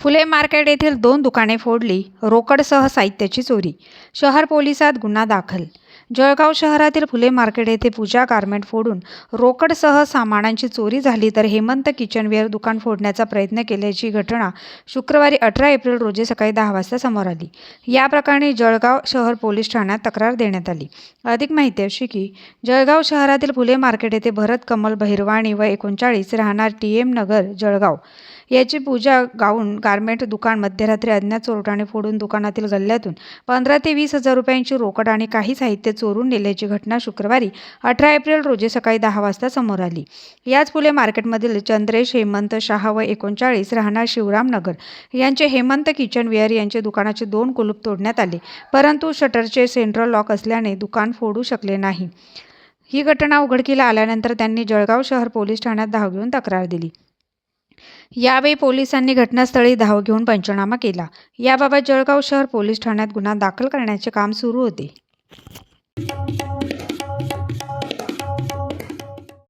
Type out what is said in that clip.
फुले market येथील दोन दुकाने फोडली रोकडसह साहित्याची चोरी शहर पोलिसात गुन्हा दाखल जळगाव शहरातील फुले मार्केट येथे पूजा गारमेंट फोडून रोकडसह सामानांची चोरी झाली तर हेमंत किचनवेअर दुकान फोडण्याचा प्रयत्न केल्याची घटना शुक्रवारी अठरा एप्रिल रोजी सकाळी दहा वाजता समोर आली. या प्रकरणी जळगाव शहर पोलीस ठाण्यात तक्रार देण्यात आली. अधिक माहिती अशी की जळगाव शहरातील फुले मार्केट येथे भरत कमल बहिरवाणी व एकोणचाळीस राहणार टी एम नगर जळगाव. याची पूजा गाऊन गारमेंट दुकान मध्यरात्री अज्ञात चोरट्याने फोडून दुकानातील गल्ल्यातून पंधरा ते वीस हजार रुपयांची रोकड आणि काही साहित्य चोरून नेल्याची घटना शुक्रवारी अठरा एप्रिल रोजी सकाळी दहा वाजता समोर आली. याच फुले मार्केटमधील चंद्रेश हेमंत शहा व एकोणचाळीस राहणार शिवरामनगर यांचे हेमंत किचन वेअर यांचे दुकानाचे दोन कुलूप तोडण्यात आले. परंतु शटरचे सेंट्रल लॉक असल्याने दुकान फोडू शकले नाही. ही घटना उघडकीला आल्यानंतर त्यांनी जळगाव शहर पोलीस ठाण्यात धाव घेऊन तक्रार दिली. यावेळी पोलिसांनी घटनास्थळी धाव घेऊन पंचनामा केला. याबाबत जळगाव शहर पोलीस ठाण्यात गुन्हा दाखल करण्याचे काम सुरू होते.